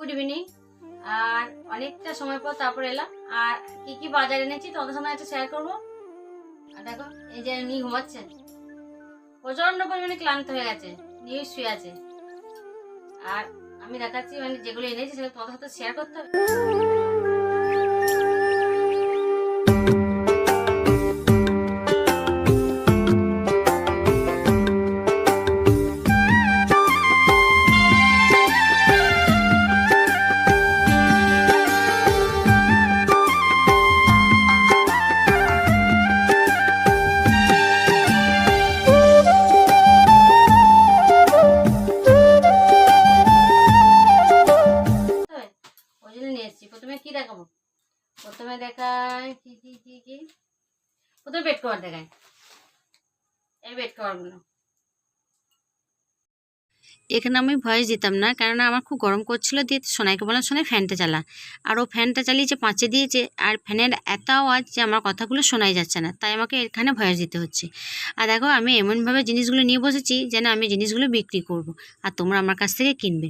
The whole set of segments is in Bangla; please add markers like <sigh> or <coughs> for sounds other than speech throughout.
গুড ইভিনিং আর অনেকটা সময় পর তারপর এলাম। আর কি কি বাজার এনেছি তোমাদের সঙ্গে একটা শেয়ার করব? আর দেখো, এই যে উনি ঘুমাচ্ছেন। প্রচণ্ড পরিমাণে ক্লান্ত হয়ে গেছে নিউজ শুয়ে আছে। আর আমি দেখাচ্ছি মানে যেগুলো এনেছি সেগুলো তোমাদের সাথে শেয়ার করতে হবে হবে? প্রথমে বেড কভার দেখায় এই বেড কভারগুলো এখানে আমি ভয়েস দিতাম না, কেননা আমার খুব গরম করছিল দিয়ে সোনাইকে বললাম, সোনাই ফ্যানটা চালা। আর ও ফ্যানটা চালিয়েছে পাঁচে দিয়েছে, আর ফ্যানের এত আওয়াজ যে আমার কথাগুলো শোনাই যাচ্ছে না, তাই আমাকে এখানে ভয়েস দিতে হচ্ছে। আর দেখো, আমি এমনভাবে জিনিসগুলো নিয়ে বসেছি যেন আমি জিনিসগুলো বিক্রি করব, আর তোমরা আমার কাছ থেকে কিনবে।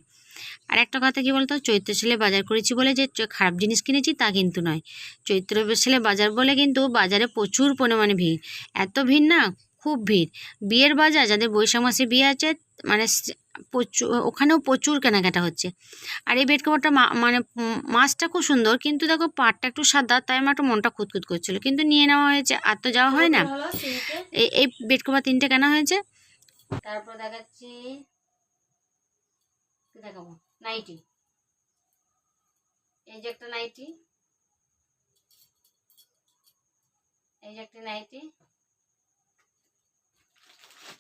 আর একটা কথা কি বলতো? চৈত্র ছেলে বাজার করেছি বলে যে খারাপ জিনিস কিনেছি তা কিন্তু নয়। চৈত্র ছেলে বাজার বলে কিন্তু বাজারে প্রচুর পরিমাণে ভিড়। এত ভিড় না খুব ভিড়। বিয়ের বাজার যাদের বৈশাখ মাসে বিয়ে আছে মানে প্রচুর ওখানেও প্রচুর কেনাকাটা হচ্ছে। আর এই বেড কভারটা মা- মানে মাছটা খুব সুন্দর কিন্তু দেখো পাটটা একটু সাদা তাই আমার একটু মনটা খুঁতখুত করছিল। কিন্তু নিয়ে নেওয়া হয়েছে আর তো যাওয়া হয় না। এই এই বেড কভার তিনটে কেনা হয়েছে। তারপর দেখাচ্ছি। দেখাবো নাইটি। এই যে একটা নাইটি। এই যে একটা নাইটি।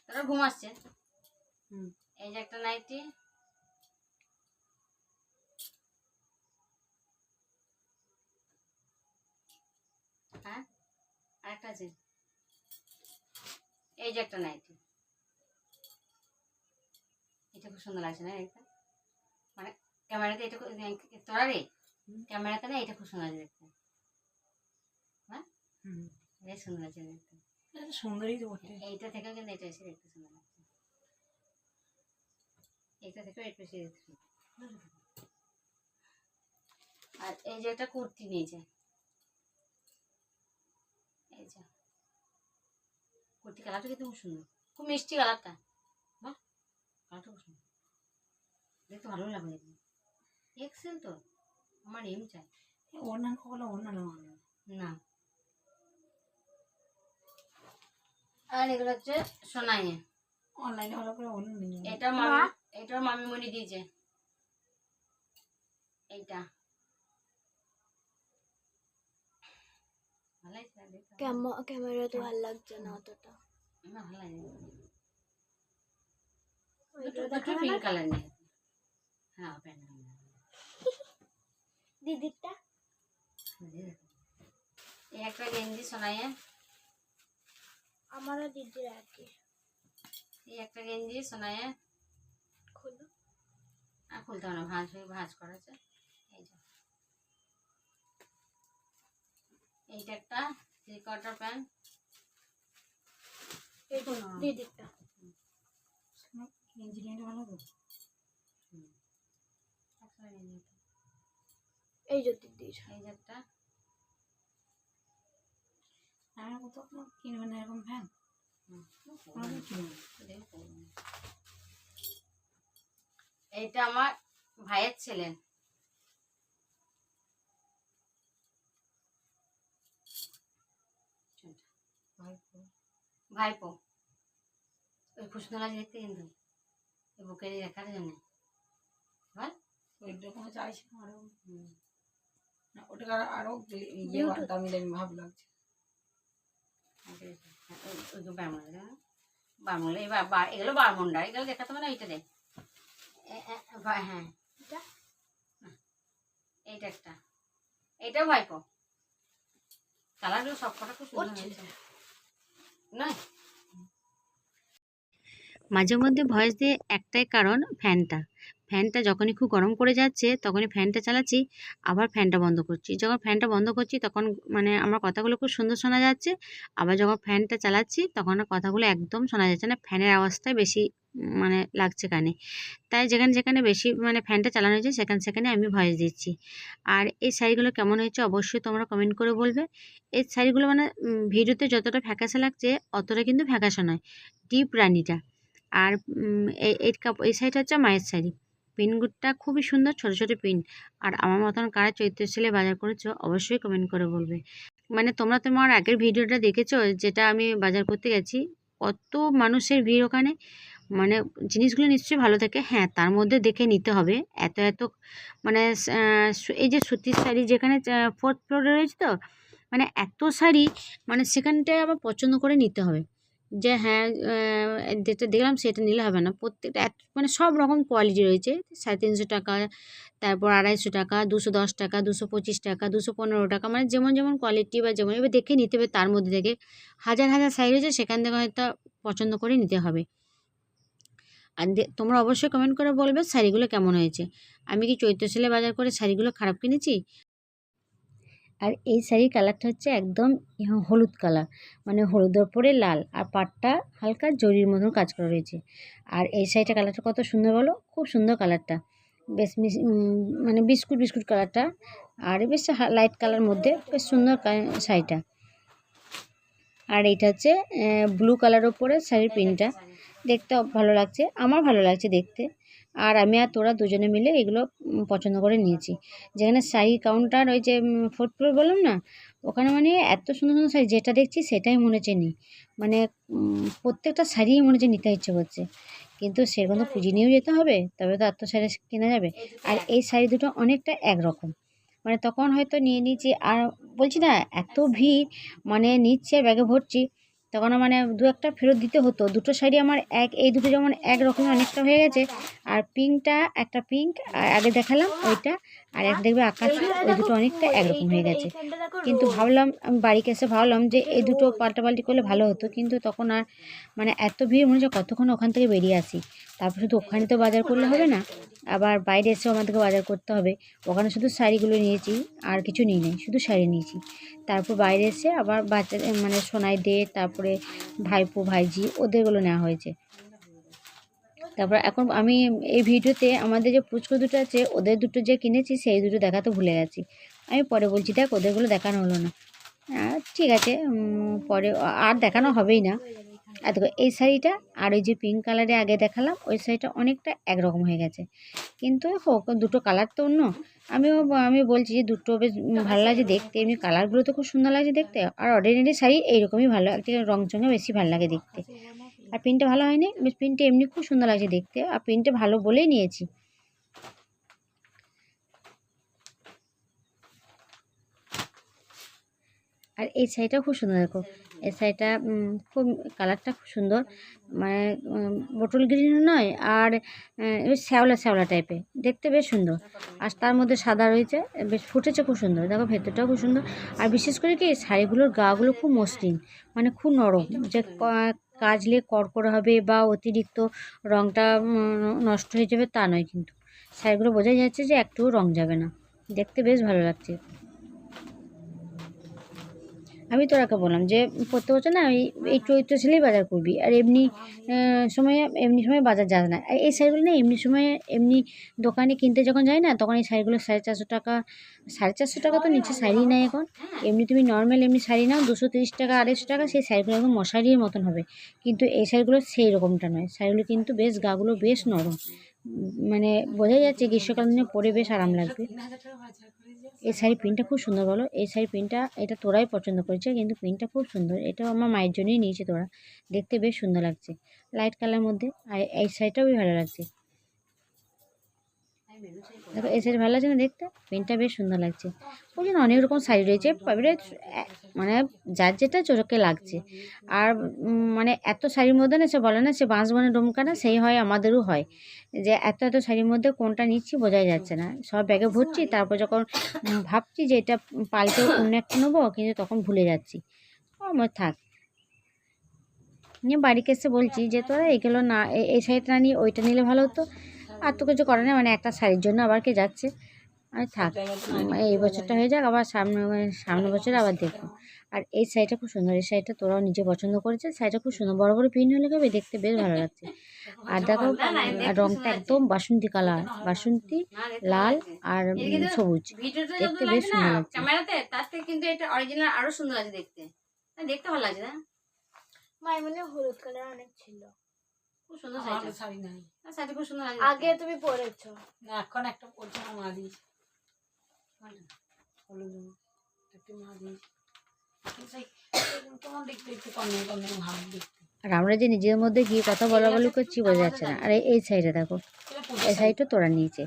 তারা ঘুম আসছে। এই যে একটা নাইটি। হ্যাঁ আরেকটা আছে। এই যে একটা নাইটি। এটা খুব সুন্দর লাগছে না এটা মানে ক্যামেরাতে এটা তোরা রে ক্যামেরাতে না এটা খুব সুন্দর লাগছে দেখতে। হ্যাঁ বেশ সুন্দর লাগছে দেখতে। সুন্দরই তো বটে। এইটা থেকেও কিন্তু এটা এসে দেখতে সুন্দর লাগছে। এইটা থেকেও একটু এসে দেখতে আর এই যে একটা কুর্তি নিয়েছে এই যে। কুর্তি কালারটা কিন্তু খুব সুন্দর। খুব মিষ্টি কালারটা। বাহ কালারটা খুব সুন্দর। দেখতে ভালো দেখতে। এক্সেল তো আমার এম চাই। অন্যান্য হলো অন্যান্য ভালো না। আর এগুলো হচ্ছে সোনাইয়ে অনলাইনে হলো করে অন্য নিয়ে এটা মামি এটা মামি মনি দিয়েছে। এইটা? ক্যামেরা তো ভালো লাগছে না অতটা। আমার ভালো লাগে পিঙ্ক কালার নিয়ে। হ্যাঁ প্যান্ট দিদিরটা এই একটা গেঞ্জি সোনাইয়ে আমারও দিদির একই এই একটা গেঞ্জি সোনাইয়ে খুলো আর খুলতে হবে না ভাঁজ হয়ে ভাঁজ করেছে এই যে এইটা একটা থ্রি কোয়ার্টার প্যান্ট দিদিরটা ইঞ্জিনিয়ারিং ভালো তো। এই যে আমার কিনবে না এরকম ফ্যান। এইটা আমার ভাইয়ের ছেলে। ভাইপো। ওই খুশনো গাছ দেখতে কিন্তু। বুকের রেখার জন্য। ওই রকম চাইছি ওটাকে ইয়ে Bluetooth। দামি দামি ভাব লাগছে ওইগুলো বারমুন্ডা বারমুন্ডা এই বা- বা- এগুলো বারমুন্ডা এগুলো দেখাতে হবে না এইটা দেখ। হ্যাঁ। এটা? এইটা একটা। এইটাও ভাইপো। কালারগুলো সব কটা খুব সুন্দর হয়েছে। নয়? মাঝে মধ্যে ভয়েস দিয়ে একটাই কারণ ফ্যানটা। ফ্যানটা যখনই খুব গরম করে যাচ্ছে, তখনই ফ্যানটা চালাচ্ছি, আবার ফ্যানটা বন্ধ করছি। যখন ফ্যানটা বন্ধ করছি, তখন মানে আমার কথাগুলো খুব সুন্দর শোনা যাচ্ছে, আবার যখন ফ্যানটা চালাচ্ছি, তখন কথাগুলো একদম শোনা যাচ্ছে না। ফ্যানের আওয়াজটাই বেশি মানে লাগছে কানে। তাই যেখানে যেখানে বেশি মানে ফ্যানটা চালানো হয়েছে, সেখানে সেখানে আমি ভয়েস দিচ্ছি। আর এই শাড়িগুলো কেমন হয়েছে অবশ্যই তোমরা কমেন্ট করে বলবে। এই শাড়িগুলো মানে ভিডিওতে যতটা ফ্যাকাশে লাগছে, অতটা কিন্তু ফ্যাকাশে নয় ডিপ রানিটা। আর এই কাপ- এই শাড়িটা হচ্ছে মায়ের শাড়ি। পিনগুটটা খুবই সুন্দর, ছোট ছোট পিন। আর আমার মতন কারা চৈত্র সেলে বাজার করেছ, অবশ্যই কমেন্ট করে বলবে। মানে তোমরা তোমার আগের ভিডিওটা দেখেছ, যেটা আমি বাজার করতে গেছি। কত মানুষের ভিড় ওখানে। মানে জিনিসগুলো নিশ্চয়ই ভালো থাকে। হ্যাঁ তার মধ্যে দেখে নিতে হবে। এত এত মানে এই যে সুতির শাড়ি যেখানে ফোর্থ ফ্লোরে রয়েছে তো মানে এত শাড়ি মানে সেখানটায় আবার পছন্দ করে নিতে হবে। যে হ্যাঁ যেটা দেখলাম সেটা নিলে হবে না। প্রত্যেকটা মানে সব রকম কোয়ালিটি রয়েছে। সাড়ে তিনশো টাকা, তারপর আড়াইশো টাকা, দুশো দশ টাকা, দুশো পঁচিশ টাকা, দুশো পনেরো টাকা মানে যেমন যেমন কোয়ালিটি বা যেমন, এবার দেখে নিতে হবে তার মধ্যে থেকে। হাজার হাজার শাড়ি রয়েছে, সেখান থেকে হয়তো পছন্দ করে নিতে হবে। আর তোমরা অবশ্যই কমেন্ট করে বলবে শাড়িগুলো কেমন হয়েছে। আমি কি চৈত্র সেলে বাজার করে শাড়িগুলো খারাপ কিনেছি? আর এই শাড়ির কালারটা হচ্ছে একদম হলুদ কালার। মানে হলুদের ওপরে লাল আর পাটটা হালকা জরির মতন কাজ করা রয়েছে। আর এই শাড়িটা কালারটা কত সুন্দর বলো? খুব সুন্দর কালারটা। বেশ মানে বিস্কুট বিস্কুট কালারটা। আর বেশ লাইট কালার মধ্যে বেশ সুন্দর শাড়িটা। আর এইটা হচ্ছে ব্লু কালার ওপরে শাড়ির প্রিন্টটা দেখতে ভালো লাগছে। আমার ভালো লাগছে দেখতে। আর আমি আর তোরা দুজনে মিলে এগুলো পছন্দ করে নিয়েছি। যেখানে শাড়ি কাউন্টার ওই যে ফোর্থ ফ্লোর বললাম না, ওখানে মানে এত সুন্দর সুন্দর শাড়ি, যেটা দেখছি সেটাই মনে হচ্ছে নিই মানে প্রত্যেকটা শাড়িই মনে হচ্ছে নিতে ইচ্ছে করছে। কিন্তু সেরকম তো পুঁজি নিয়েও যেতে হবে, তবে তো এত শাড়ি কেনা যাবে। আর এই শাড়ি দুটো অনেকটা একরকম। মানে তখন হয়তো নিয়ে নিয়েছি, আর বলছি না, এত ভিড় মানে নিচ্ছে, ব্যাগে ভরছি। তখন মানে দু একটা ফেরত দিতে হতো। দুটো শাড়ি আমার এক, এই দুটো যেমন এক রকম অনেকটা হয়ে গেছে। আর পিঙ্কটা, একটা পিঙ্ক আগে দেখালাম ওইটা, আর এক দেখবে আকাশি, ওই দুটো অনেকটা একরকম হয়ে গেছে। কিন্তু ভাবলাম, আমি বাড়িতে এসে ভাবলাম যে এই দুটো পাল্টাপাল্টি করলে ভালো হতো, কিন্তু তখন আর মানে এত ভিড় মনে হচ্ছে কতক্ষণ ওখান থেকে বেরিয়ে আসি। তারপর শুধু ওখানে তো বাজার করলে হবে না আবার বাইরে এসেও আমাদেরকে বাজার করতে হবে। ওখানে শুধু শাড়িগুলো নিয়েছি, আর কিছু নিই নাই, শুধু শাড়ি নিয়েছি। তারপর বাইরে এসে আবার বাচ্চাদের মানে সোনাই দে, তারপরে ভাইপো ভাইজি ওদেরগুলো নেওয়া হয়েছে। তারপর এখন আমি এই ভিডিওতে আমাদের যে পুচকু দুটো আছে, ওদের দুটো যে কিনেছি, সেই দুটো দেখাতে ভুলে গেছি। আমি পরে বলছি, দেখ, ওদেরগুলো দেখানো হলো না। ঠিক আছে পরে, আর দেখানো হবেই না। আর দেখো, এই শাড়িটা আর ওই যে পিঙ্ক কালারে আগে দেখালাম, ওই শাড়িটা অনেকটা একরকম হয়ে গেছে। কিন্তু হোক দুটো কালার তো অন্য। আমিও আমি বলছি যে দুটো বেশ ভালো লাগছে দেখতে। এমনি কালারগুলো তো খুব সুন্দর লাগছে দেখতে। আর অর্ডিনারি শাড়ি এইরকমই ভালো একদিকে রং চঙে বেশি ভালো লাগে দেখতে। আর প্রিন্টটা ভালো হয়নি? বেশ প্রিন্টটা এমনি খুব সুন্দর লাগছে দেখতে। আর প্রিন্টটা ভালো বলেই নিয়েছি। আর এই শাড়িটা খুব সুন্দর, দেখো। এই শাড়িটা খুব, কালারটা খুব সুন্দর। মানে বটল গ্রিনও নয়, আর শ্যাওলা শ্যাওলা টাইপের দেখতে বেশ সুন্দর। আর তার মধ্যে সাদা রয়েছে, বেশ ফুটেছে খুব সুন্দর। দেখো, ভেতরটাও খুব সুন্দর। আর বিশেষ করে কি শাড়িগুলোর গাগুলো খুব মসৃণ মানে খুব নরম। যে ক- কাচলে কড়কড়ে হবে বা অতিরিক্ত রঙটা নষ্ট হয়ে যাবে তা নয় কিন্তু। শাড়িগুলো বোঝাই যাচ্ছে যে একটুও রং যাবে না। দেখতে বেশ ভালো লাগছে। আমি তোরাকে বললাম যে, প্রত্যেক বছর না এই এই চৈত্র ছেলেই বাজার করবি। আর এমনি সময়ে, এমনি সময় বাজার যাস না। আর এই শাড়িগুলো না এমনি সময়ে, এমনি দোকানে কিনতে যখন যাই না, তখন এই শাড়িগুলো সাড়ে চারশো টাকা, সাড়ে চারশো টাকা তো নিচে শাড়ি নেয় এখন। এমনি তুমি নর্মাল এমনি শাড়ি নাও, দুশো তিরিশ টাকা, আড়াইশো টাকা, সেই শাড়িগুলো একদম মশারির মতন হবে। কিন্তু এই শাড়িগুলো সেই রকমটা নয়। শাড়িগুলো কিন্তু বেশ, গাগুলো বেশ নরম। মানে বোঝাই যাচ্ছে গ্রীষ্মকাল দিনে পরে বেশ আরাম লাগবে এই শাড়ির প্রিন্টটা খুব সুন্দর বলো। এই শাড়ির প্রিন্টটা, এটা তোরাই পছন্দ করেছে, কিন্তু প্রিন্টটা খুব সুন্দর। এটাও আমার মায়ের জন্যই নিয়েছে তোরা। দেখতে বেশ সুন্দর লাগছে। লাইট কালার মধ্যে, আর এই শাড়িটাও ভালো লাগছে। দেখো শাড়ি ভালো লাগছে না দেখতে? প্রিন্টটা বেশ সুন্দর লাগছে। ওই জন্য অনেক রকম শাড়ি রয়েছে মানে যার যেটা চোখে লাগছে। আর মানে এত শাড়ির মধ্যে না সে বলে না, সে বাঁশ বনে ডোমকা না, সেই হয়, আমাদেরও হয়। যে এত এত শাড়ির মধ্যে কোনটা নিচ্ছি বোঝাই যাচ্ছে না। সব ব্যাগে ভরছি, তারপর যখন ভাবছি যে এটা পাল্টে অন্য একটা নেব, কিন্তু তখন ভুলে যাচ্ছি। আমার থাক। নিয়ে বাড়িতে এসে বলছি যে, তোরা এগুলো না এই শাড়িটা নিয়ে, ওইটা নিলে ভালো হতো। আর তো কিছু করে না মানে একটা শাড়ির জন্য আবার কে যাচ্ছে। আমি থাক এই বছরটা হয়ে যাক আবার সামনে মানে সামনে বছর আবার দেখব। আর এই শাড়িটা খুব সুন্দর এই শাড়িটা তোরাও নিজে পছন্দ করেছে শাড়িটা খুব সুন্দর বড় বড় প্রিন্ট হলে কবে দেখতে বেশ ভালো লাগছে। আর দেখো আর রংটা একদম বাসন্তী কালার বাসন্তী লাল আর সবুজ দেখতে বেশ সুন্দর লাগছে। ক্যামেরাতে তার থেকে কিন্তু এটা অরিজিনাল আরও সুন্দর আছে দেখতে। দেখতে ভালো লাগছে না? মা মানে হলুদ কালার অনেক ছিল। খুব সুন্দর শাড়িটা শাড়ি নাই। না, খুব সুন্দর আগে তুমি পরেছো। না এখন একটা পড়ছে আমার মা দিয়েছে হলুদ রঙের। মা দিয়েছে তোমার দেখতে একটু কম কম ভালো দেখতে। আর আমরা যে নিজের মধ্যে গিয়ে কথা বলা বলি করছি বোঝা যাচ্ছে না। আর এই- এই সাইডে দেখো এই সাইডটা তোরা নিয়েছে।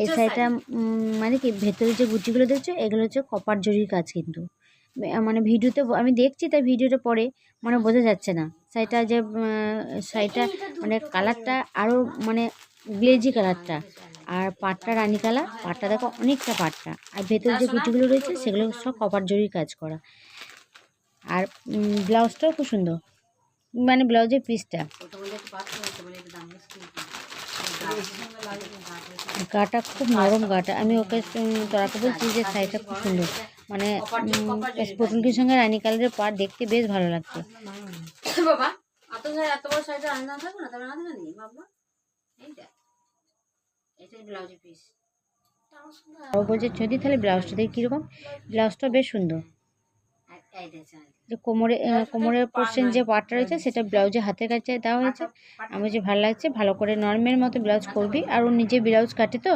এই সাইডটা মানে কি ভেতরে যে গুচিগুলো দেখছ এগুলো হচ্ছে কপার জরির কাজ কিন্তু। মানে ভিডিওতে আমি দেখছি তাই ভিডিওটা পরে মানে বোঝা যাচ্ছে না। সাইডটা যে সাইডটা মানে কালারটা আরও মানে গ্লেজি কালারটা। আর পাটটা রানী কালার, পাটটা দেখো অনেকটা পাটটা। আর ভেতরে যে গুচিগুলো রয়েছে সেগুলো সব কপার জরির কাজ করা। আর ব্লাউজটাও খুব সুন্দর। মানে ব্লাউজের পিসটা গাটা খুব নরম গাটা। আমি ওকে তোরাকে বলছি যে শাড়িটা খুব সুন্দর। মানে পটলটির সঙ্গে রানী কালারের পাট দেখতে বেশ ভালো লাগছে। <coughs> বাবা অত এত বড় শাড়িটা আনতে থাকব না? তবে আনতে নি বাবা। এইটা। এটাই ব্লাউজের পিস ও বলছে যদি তাহলে ব্লাউজটা দেখি কীরকম? ব্লাউজটা বেশ সুন্দর। যে কোমরে কোমরের পোর্শন যে পাটটা রয়েছে সেটা ব্লাউজে হাতের কাছে দেওয়া হয়েছে। আমি যে ভালো লাগছে ভালো করে নর্মের মতো ব্লাউজ করবি। আর ও নিজে ব্লাউজ কাটে তো?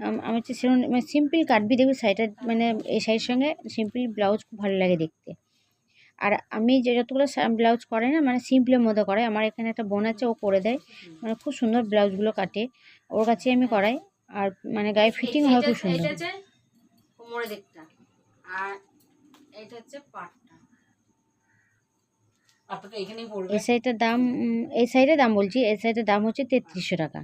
আম, হচ্ছে সেরকম মানে সিম্পল কাটবি দেখবি শাড়িটা মানে এই শাড়ির সঙ্গে সিম্পল ব্লাউজ খুব ভালো লাগে দেখতে। আর আমি যে যতগুলো ব্লাউজ করে না মানে সিম্পলের মধ্যে করে আমার এখানে একটা বোন আছে ও করে দেয়। মানে খুব সুন্দর ব্লাউজগুলো কাটে। ওর কাছে আমি করাই। আর মানে গায়ে ফিটিং হয় খুব সুন্দর। দিকটা। আর এটা হচ্ছে পাটটা এই শাড়িটার দাম এই সাইডের দাম বলছি এই সাইডের দাম হচ্ছে তেত্রিশশো টাকা।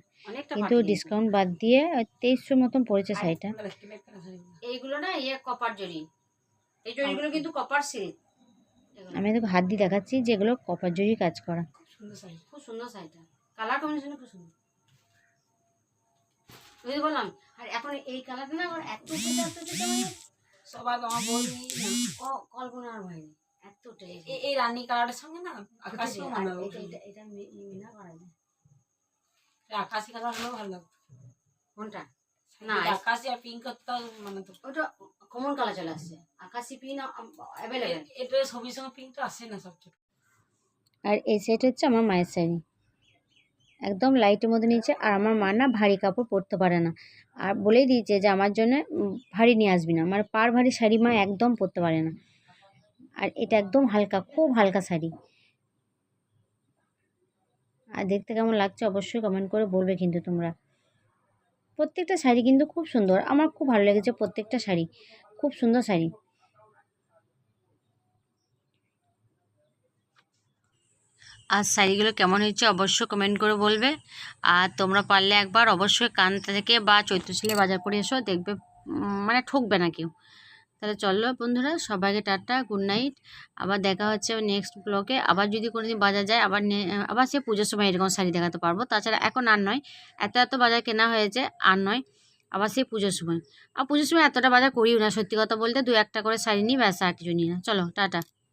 কিন্তু ডিসকাউন্ট বাদ দিয়ে তেইশশো মতন পড়েছে শাড়িটা আপনারা দেখতে দেখতে না শাড়িগুলো। এইগুলো না ইয়ে কপার জরি। এই জরিগুলো কিন্তু কপার সিল্ক আমি তোকে হাত দিয়ে দেখাচ্ছি যেগুলো কপার জরি কাজ করা। খুব সুন্দর শাড়ি খুব সুন্দর শাড়িটা কালার কম্বিনেশন খুব সুন্দর। বুঝতে বললাম আর এখন এই কালারটা না আমার এত সবাই বলি ক- কল্পনার বাইরে এত এই রানী কালারের সঙ্গে না? আকাশি আর এটা এটা এটা মি- মিনা করা যায় আকাশি কালার হলেও ভালো লাগতো কোনটা? না না, আকাশি আর পিঙ্ক তো মানে তো ওটা কমন কালার চলে আসছে। আকাশি পিন অ্যাভেলেবেল এ- এটা ছবির সঙ্গে পিঙ্ক তো আসে না সবচেয়ে। আর এই সাইড হচ্ছে আমার মায়ের শাড়ি। একদম লাইটের মধ্যে নিয়েছে। আর আমার মা না ভারী কাপড় পরতে পারে না। আর বলেই দিয়েছে যে আমার জন্য ভারী নিয়ে আসবি না। আমার পার ভারী শাড়ি মা একদম পরতে পারে না। আর এটা একদম হালকা, খুব হালকা শাড়ি। আর দেখতে কেমন লাগছে অবশ্যই কমেন্ট করে বলবে কিন্তু তোমরা। প্রত্যেকটা শাড়ি কিন্তু খুব সুন্দর। আমার খুব ভালো লেগেছে প্রত্যেকটা শাড়ি। খুব সুন্দর শাড়ি। আর শাড়িগুলো কেমন হয়েছে অবশ্যই কমেন্ট করে বলবে। আর তোমরা পারলে একবার অবশ্যই কানতা থেকে বা চৈত্রশিলে বাজার করে এসো, দেখবে মানে ঠকবে না কেউ। তাহলে চলো বন্ধুরা, সবাইকে টাটা গুড নাইট আবার দেখা হচ্ছে নেক্সট ব্লগে আবার যদি কোনো দিন বাজার যায়, আবার আবার সে পুজোর সময় এরকম শাড়ি দেখাতে পারব। তাছাড়া এখন আর নয়, এত এত বাজার কেনা হয়েছে, আর নয়, আবার সে পুজোর সময়। আর পুজোর সময় এতটা বাজার করিও না, সত্যি কথা বলতে। দু একটা করে শাড়ি নিই, ব্যাস, আর কিছু নিই না। চলো, টাটা।